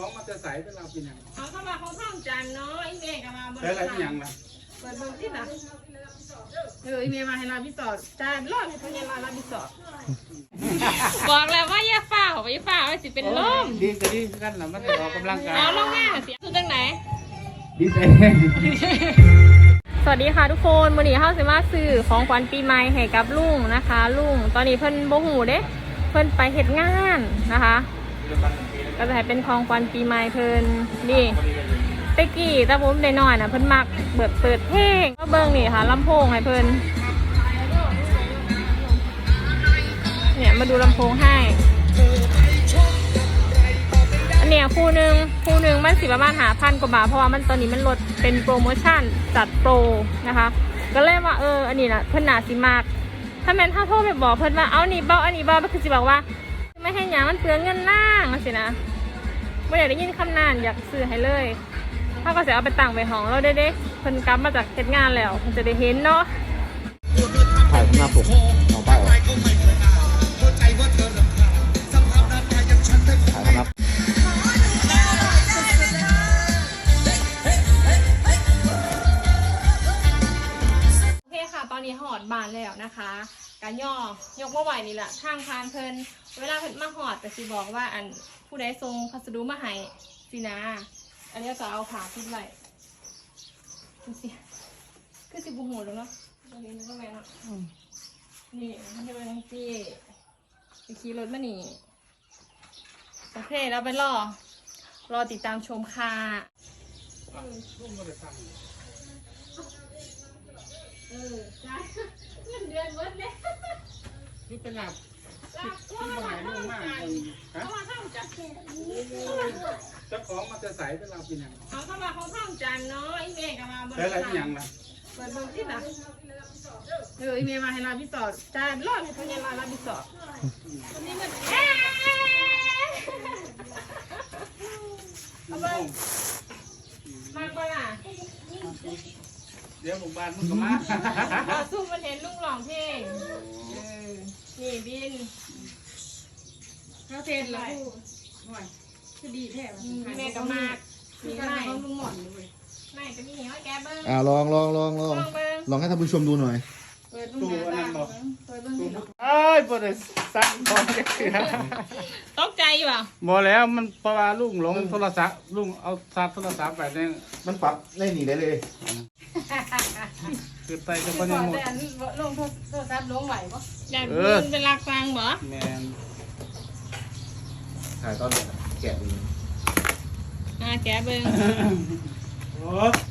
ของมันจะใสเป็นเราเป็นหยังเขาเข้ามาเขาท่องจันเนาะไอ้เมย์ก็มาเบิแล้วอะไรเป็นหยังล่ะเปิดเบิ่งที่น่ะเออไอ้เมย์มาให้เราพิสอดจานรอดให้เขาเนี่ยมาเราพิสอดบอกแล้วว่าอย่าฝ่าอย่าฝ่าว่าสิเป็นลมดีก็ดีกันล่ะมันจะออกกำลังกายเอาลงมาเสียคือจังไหนดีใจสวัสดีค่ะทุกคนวันนี้เฮาสิมาซื้อของขวัญปีใหม่ให้กับลุงนะคะ ลุงตอนนี้เพิ่นบ่หูเด้ เพิ่นไปเฮ็ดงานนะคะ ก็จะให้เป็นของขวัญปีใหม่เพิ่นนี่ตะกี้ตาผมได้น้อยนะเพิ่นมักเบิดเปิดเพลงก็เบิ่งนี่ค่ะลำโพงให้เพิ่นเนี่ยมาดูลำโพงให้อันเนี้ยคู่หนึ่งคู่หนึ่งมันสิประมาณหาพันกว่าบาทเพราะว่ามันตอนนี้มันลดเป็นโปรโมชั่นจัดโปรนะคะ ก็เลยว่าเอออันนี้นะเพิ่นหนาสิมาก ถ้าแม่นถ้าโทรไปบอกเพิ่นว่าเอานี่เบ้าอันนี้เบ้าก็คือสิบอกว่า ไม่ให้หยังมันเปลืองเงินล่างสินะ ไม่อยากได้ยินคำนานอยากซื้อให้เลยถ้าก็จะเอาไปตั้งไว้ห้องเราได้เด้เพิ่นกลับมาจากเฮ็ดงานแล้วเพิ่นจะได้เห็นเนาะถ่ายหน้าปกของป้ายออกถ่ายหน้าโอเคค่ะตอนนี้หอดบานแล้วนะคะ การย่อยกมาไหวนี่แหละทางพานเพลินเวลาเพิ่นมาหอดแต่สิบอกว่าอันผู้ใดทรงพัสดุมาให้สินะ อันนี้จะเอาผ่าพิดไว้ดูสิคือสิบุหูแล้วเนาะตอนนี้นึกว่าแม่เนาะนี่มันจะเป็นที่ไปขี่รถมาหนีโอเคเราไปรอ รอติดตามชมค่ะเออจ้า นเดือนเบิดเลยนี่เป็นหลับจ้าที่บ่หายลุงมากเลยฮะเขามาท่องจันเจ้าของมันจะใสเป็นเราเป็นหยังเขาเข้ามาเขาท่องจันเนาะไอ้เมย์ก็มาเบิแล้วอะไรเป็นหยังล่ะเปิดเบิ่งที่น่ะเออไอ้เมย์มาให้เราพิสอดจานรอดให้เขาเนี่ยมาเราพิสอดวันนี้มันเอ๊ะเอาเบิ่งมาก่อนอะ เดี๋ยวผมบ้านมึงก็มาเอาซุ่มมันเห็นลุงร้องเพลงเออนี่บินเขาเทศแล้วห่วยคือดีแท้อืมแม่ก็มากมีมีการไม่เขาลุงหมอนเลยไม่ก็มีให้แกเบิ้งอ่าลองลองลองลลององเบิ้งลองให้ท่านผู้ชมดูหน่อย เปิดลุงหน้าตา เปิดเบิ่งตู้สิเอ้ยบ่ได้สั่งของจักเทื่อตกใจอยู่อะบ่แล้วมันเพราะว่าลุงหลงโทรศัพท์ลุงเอาซาร์จโทรศัพท์ไปเนี่ยมันปรับได้หนีได้เลยคือไปจะขบ่อยังหมดแต่อันนี้ลงโทรศัพท์ลงไหวปะอยากเอบิอนเป็นหลักฟังบ่แมนถ่ายตอนแกะดูอ่าแกเบิ้งโอ้ตัวนี้มัน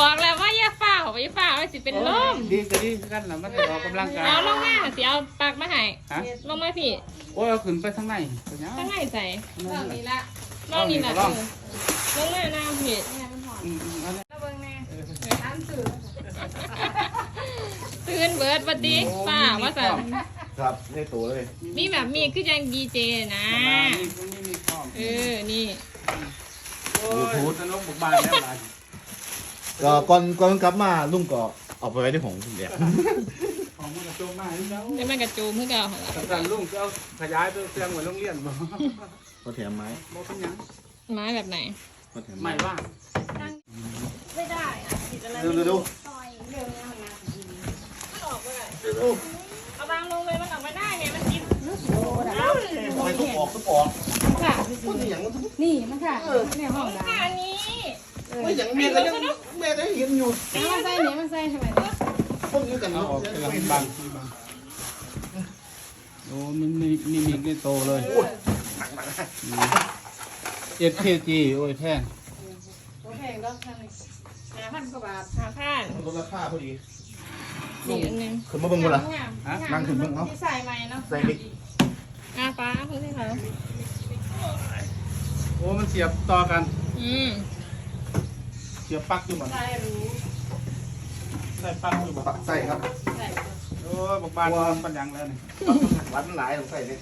บอกแล้วว่าอย่าฝ่าอย่าฝ่าว่าสิเป็นลมดีก็ดีกันล่ะมันจะออกกำลังกายเอาลงมาสิเอาปากมาให้ฮะลงมาพี่โอ้ยเอาขึ้นไปทางไหนไปยังตั้งให้ใส่เรื่องนี้ละลองนี่นะลองเออลงมาหน้าพี่เนี่ยมันหอนอืมอืมเอาเนี่ยแล้วเบิ่งแน่อันสื่อตื่นเบิดบัดดีป้าว่าสั่นครับได้ตัวเลย มีแบบมีคือยังดีเจนะ มานี่ตรงนี้มีข้อม เออ นี่ โอ้ยสนุก บุกบานแล้วบานก็ก่อนก่อนกลับมาลุงก็เอาไปไว้ที่ของคุณเดียของมันกระโจมมาให้แล้วแล้วมันกระจูมเพื่อเก่าหั่นล่ะสำคัญลุงจะเอาขยายไปเตียงเหมือนโรงเรียนบ่ก็แถมไม้บ่เป็นหยังไม้แบบไหน ก็แถมไม่ไม้ว่างไม่ได้อะผิดอะไรดูดูดูเรื่องนี้มันนะมันออกไปเลยเอาบางลงเลยมันออกมาได้ไงมันกิน ทำไมทุกออกทุกออกค่ะพูดอย่างนั้นนี่มันค่ะเนี่ยห้องค่ะดาอันนี้ไม่อย่างแม่ก็ยังแม่ก็ยังเห็นอยู่แล้วมันใส่เนี่ยมันใส่ทำไมเนี่ยคนนี้กันเอาเนาะออกเป็นลำบางบางโอ้มันมีมีมีในโตเลยเอ็ดเคจีโอ้ยแท่งโอเคก็ทางนี้ห้าพันกว่าบาทหาผ่านลดราคาพอดีนี่อันหนึงขึ้นมาเบิ่งกูละฮะนั่งขึ้นเบิ่งเนาะที่ใส่ใหม่เนาะใส่ดิ อ่าป้าคุณที่เขาโอ้มันเสียบต่อกัน อืมเสียบปลั๊กอยู่หมดใส่รู้ใส่ปลั๊กอยู่หมดปักใส่ครับใส่โอ้ยบุกบานมันปัญญังแล้วนี่วัดมันหลายต้องใส่เนี่ย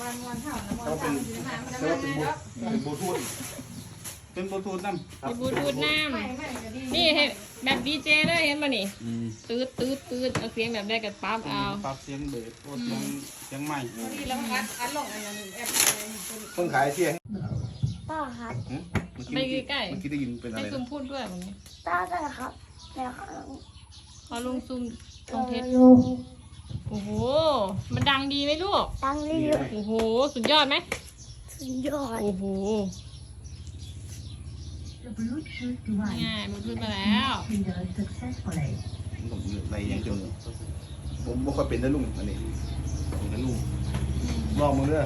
วันวันเท่านะวันเท่าสิบห้ามันแต่จะว่าไม่เป็นได้บูแล้วเป็นบลูทูธ เป็นบลูทูธนั่นมีบลูทูธน้ไม่ไม่จะดีำนี่เห็นแบบดีเจเลยเห็นป่ะนี่ตืดตืดตืดเอาเสียงแบบได้กับปั๊บเอาปรับเสียงเบสโอ้เสียงเสียงใหม่ดีแล้วมันอัดอัดลงอันนั้นแอปอะไรคนขายเสียงป้าครับไปใกล้ๆเมื่อกี้ได้ยินเป็นอะให้ไรซูมนะพูดด้วยวันนี้ป้าได้ครับแล้วครับขอลุงซูมตรงเพชรลุงโอ้โห มันดังดีไหมลูกตั้งเรื่อยโอ้โห สุดยอดไหมๆสุดยอด โอ้โห The Bluetooth นี่ device ไงมันพูดมาแล้ว triggered successfully. ผมอะไรยังเดียวเนี่ยผมบ่ค่อยเป็นนะลุงอันนี้ผมนะลุงลองมึงเด้อ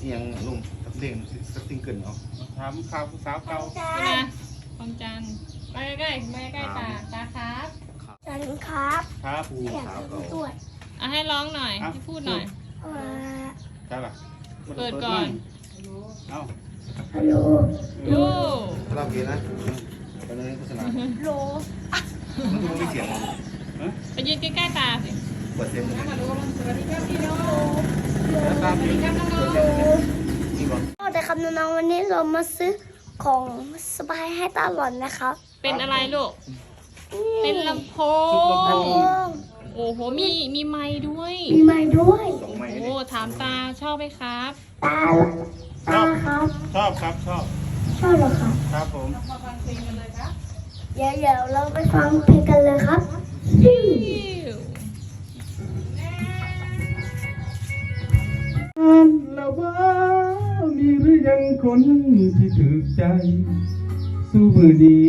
อิหยังลุงสักเพลงสักซิงเกิลเอาถามข่าวสาวเก่านี่นะฟองจันทร์มาใกล้ๆมาใกล้ๆตาตาครับจันครับครับอยากดูด้วยเอาให้ร้องหน่อยให้พูดหน่อยเอ่อใช่ป่ะเปิดก่อน เอ้า ฮัลโหลโอ้คาราโอเกะนะตอนนี้โฆษณาโหลมันต้องมีเสียงไปยืนใกล้ๆตาสิเปิดเสียงเลยตามอยู่นี่บอกก็แต่คำน้องๆวันนี้เรามาซื้อของสบายให้ตาหล่อนนะครับเป็นอะไรลูก เป็นลำโพโอ้งโอ้โห มีมีไม้ด้วย มีไม้ด้วยสองไม้โอ้นี่ถามตาชอบไหมครับตาตาครับช อบครับชอบชอบเหรอครับครับผมเดี๋ยวเดี๋ยวเราไปฟังเพลงกันเลยครับฟิวแล้วว่ามีหรือยังคนที่ถูกใจ สู้มือดี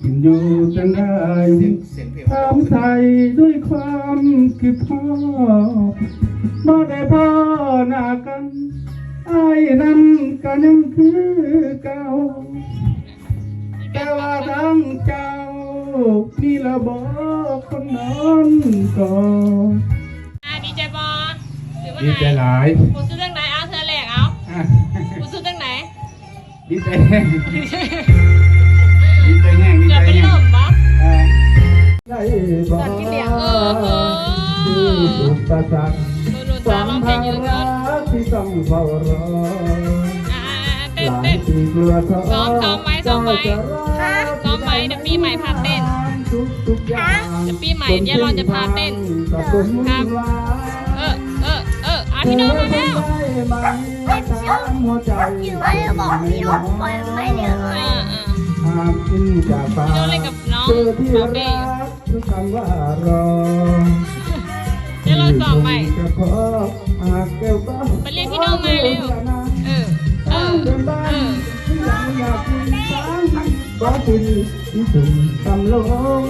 กินอยู่จังได้เสียงเสียงเพลงถามไทยด้วยความคือพ่อบ่ได้พ่อหน้ากันไอ้ายนั้น ก็ยังคือเก่า แต่ว่าทั้งเจ้า นี่ละบอกคนนอนก่อนอ่าดีใจบอหรือว่าดีใจไงหลายกูซื้อเรื่องไหนเอาเธอแหลกเอาอะกูซื้อเรื่องไหนดีใจแห้งดีใจแห้งดีเกืใจอบเป็นแห้ลงมปะอะได้บอกเออเออคืออุปสรรค โดนตาร้องเพลงอยู่แล้วที่ต้องเฝ้ารอ ซ้อมซ้อมไว้ซ้อมไว้ซ้อมไว้เดี๋ยวปีใหม่พาเต้นทุกๆอย่างเดี๋ยวปีใหม่เดี๋ยวเราจะพาเต้นกับคนมุ่งหวายเออเออเอออะพี่โน้องมาแล้วอยู่ไว้แล้วบอกพี่ลูกปล่อยไม่เดี๋ยวเลอ่ายอ่าหากกินจากฟ้าโน้องเล่นกับน้องเจอที่บอรับบี้กทุกคำว่ารอเดี๋ยวเราซ้อมใหม่เฉพาะหากแก้วก็ไปเรียกพี่โน้องมาเร็ว ก็คุณที่ถึงตำลง